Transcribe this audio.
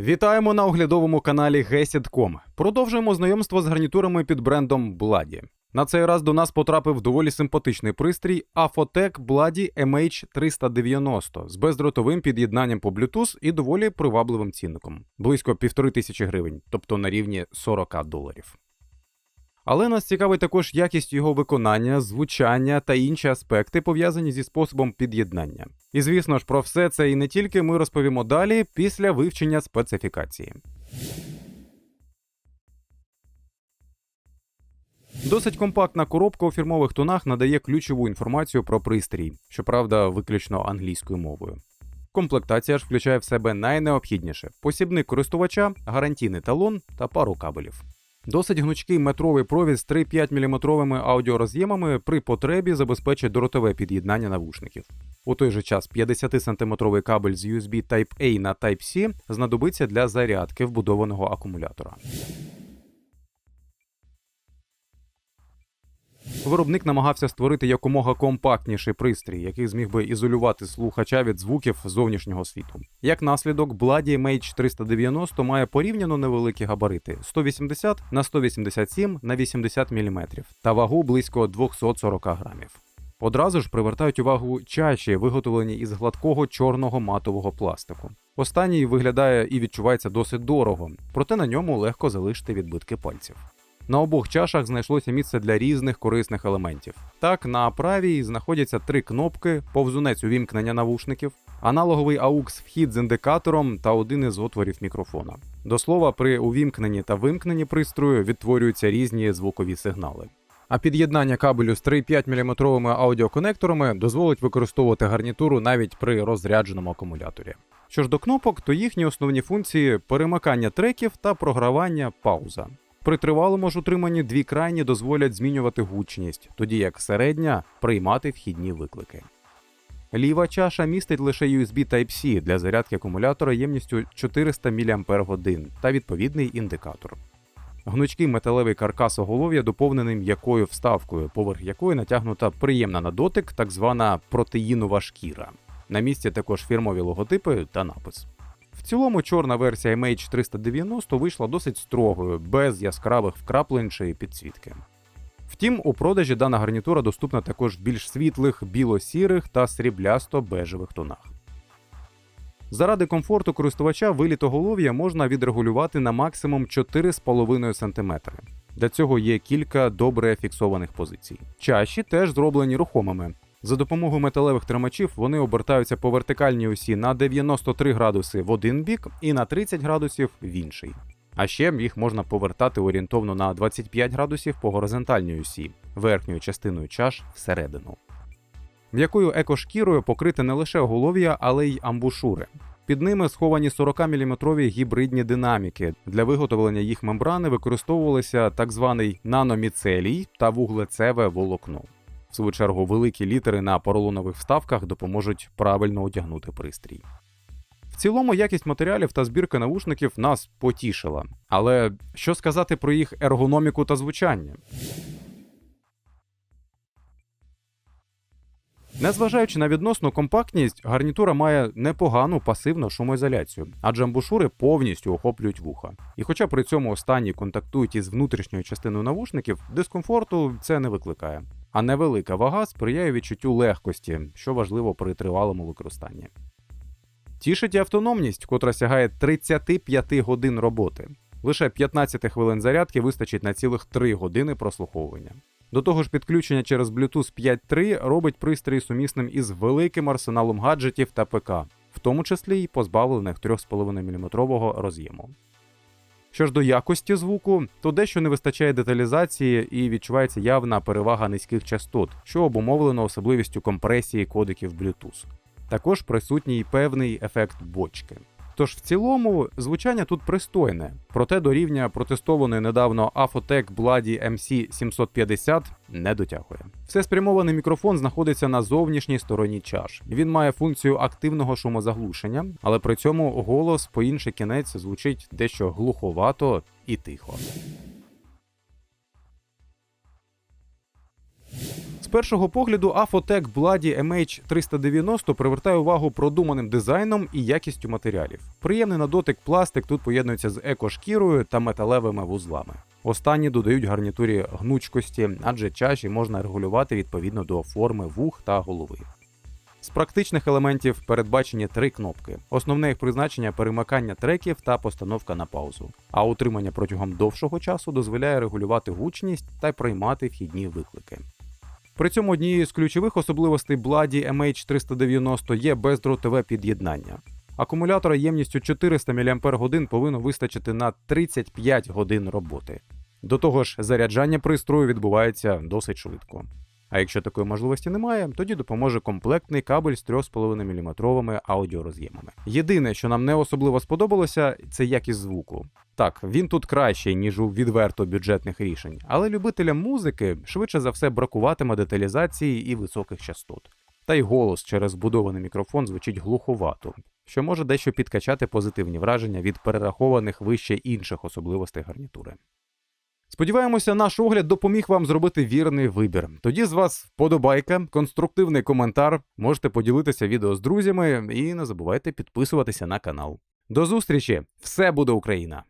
Вітаємо на оглядовому каналі Гесідком. Продовжуємо знайомство з гарнітурами під брендом Bloody. На цей раз до нас потрапив доволі симпатичний пристрій Afotec Bloody MH390 з бездротовим під'єднанням по Bluetooth і доволі привабливим цінником близько півтори тисячі гривень, тобто на рівні 40 доларів. Але нас цікавить також якість його виконання, звучання та інші аспекти, пов'язані зі способом під'єднання. І звісно ж, про все це і не тільки ми розповімо далі після вивчення специфікації. Досить компактна коробка у фірмових тонах надає ключову інформацію про пристрій, щоправда, виключно англійською мовою. Комплектація ж включає в себе найнеобхідніше: посібник користувача, гарантійний талон та пару кабелів. Досить гнучкий метровий провід з 3,5 мм аудіороз'ємами при потребі забезпечить дротове під'єднання навушників. У той же час 50-сантиметровий кабель з USB Type-A на Type-C знадобиться для зарядки вбудованого акумулятора. Виробник намагався створити якомога компактніший пристрій, який зміг би ізолювати слухача від звуків зовнішнього світу. Як наслідок, Bloody MH390 має порівняно невеликі габарити 180 на 187 на 80 мм та вагу близько 240 грамів. Одразу ж привертають увагу чаші, виготовлені із гладкого чорного матового пластику. Останній виглядає і відчувається досить дорого, проте на ньому легко залишити відбитки пальців. На обох чашах знайшлося місце для різних корисних елементів. Так, на правій знаходяться три кнопки, повзунець увімкнення навушників, аналоговий AUX вхід з індикатором та один із отворів мікрофона. До слова, при увімкненні та вимкненні пристрою відтворюються різні звукові сигнали. А під'єднання кабелю з 3,5 мм аудіоконекторами дозволить використовувати гарнітуру навіть при розрядженому акумуляторі. Що ж до кнопок, то їхні основні функції перемикання треків та програвання пауза. При тривалому ж утриманні дві крайні дозволять змінювати гучність, тоді як середня приймати вхідні виклики. Ліва чаша містить лише USB Type-C для зарядки акумулятора ємністю 400 мАч та відповідний індикатор. Гнучкий металевий каркас оголов'я доповнений м'якою вставкою, поверх якої натягнута приємна на дотик так звана протеїнова шкіра. На місці також фірмові логотипи та напис. Цілому чорна версія MH390 вийшла досить строгою, без яскравих вкраплень чи підсвітки. Втім, у продажі дана гарнітура доступна також в більш світлих, біло-сірих та сріблясто-бежевих тонах. Заради комфорту користувача виліт оголов'я можна відрегулювати на максимум 4,5 см. Для цього є кілька добре фіксованих позицій. Чаші теж зроблені рухомими, за допомогою металевих тримачів вони обертаються по вертикальній осі на 93 градуси в один бік і на 30 градусів в інший. А ще їх можна повертати орієнтовно на 25 градусів по горизонтальній осі, верхньою частиною чаш всередину. М'якою екошкірою покрите не лише оголов'я, але й амбушури. Під ними сховані 40-мм гібридні динаміки. Для виготовлення їх мембрани використовувалися так званий наноміцелій та вуглецеве волокно. Свою чергу, великі літери на поролонових вставках допоможуть правильно одягнути пристрій. В цілому, якість матеріалів та збірка навушників нас потішила. Але що сказати про їх ергономіку та звучання? Незважаючи на відносну компактність, гарнітура має непогану пасивну шумоізоляцію, адже амбушури повністю охоплюють вуха. І хоча при цьому останні контактують із внутрішньою частиною навушників, дискомфорту це не викликає. А невелика вага сприяє відчуттю легкості, що важливо при тривалому використанні. Тішить і автономність, котра сягає 35 годин роботи. Лише 15 хвилин зарядки вистачить на цілих 3 години прослуховування. До того ж, підключення через Bluetooth 5.3 робить пристрій сумісним із великим арсеналом гаджетів та ПК, в тому числі й позбавлених 3,5 мм роз'єму. Що ж до якості звуку, то дещо не вистачає деталізації і відчувається явна перевага низьких частот, що обумовлено особливістю компресії кодиків Bluetooth. Також присутній певний ефект бочки. Тож в цілому звучання тут пристойне, проте до рівня протестованої недавно Afotec Bloody MC750 не дотягує. Все спрямований мікрофон знаходиться на зовнішній стороні чаш. Він має функцію активного шумозаглушення, але при цьому голос по інший кінець звучить дещо глуховато і тихо. Першого погляду Afotec Bloody MH390 привертає увагу продуманим дизайном і якістю матеріалів. Приємний на дотик пластик тут поєднується з екошкірою та металевими вузлами. Останні додають гарнітурі гнучкості, адже чаші можна регулювати відповідно до форми вух та голови. З практичних елементів передбачені три кнопки. Основне їх призначення перемикання треків та постановка на паузу. А утримання протягом довшого часу дозволяє регулювати гучність та приймати вхідні виклики. При цьому однією з ключових особливостей Бладі MH390 є бездротове під'єднання. Акумулятора ємністю 400 мАч повинно вистачити на 35 годин роботи. До того ж, заряджання пристрою відбувається досить швидко. А якщо такої можливості немає, тоді допоможе комплектний кабель з 3,5 мм аудіороз'ємами. Єдине, що нам не особливо сподобалося, це якість звуку. Так, він тут кращий, ніж у відверто бюджетних рішень, але любителям музики швидше за все бракуватиме деталізації і високих частот. Та й голос через вбудований мікрофон звучить глуховато, що може дещо підкачати позитивні враження від перерахованих вище інших особливостей гарнітури. Сподіваємося, наш огляд допоміг вам зробити вірний вибір. Тоді з вас вподобайка, конструктивний коментар. Можете поділитися відео з друзями і не забувайте підписуватися на канал. До зустрічі! Все буде Україна!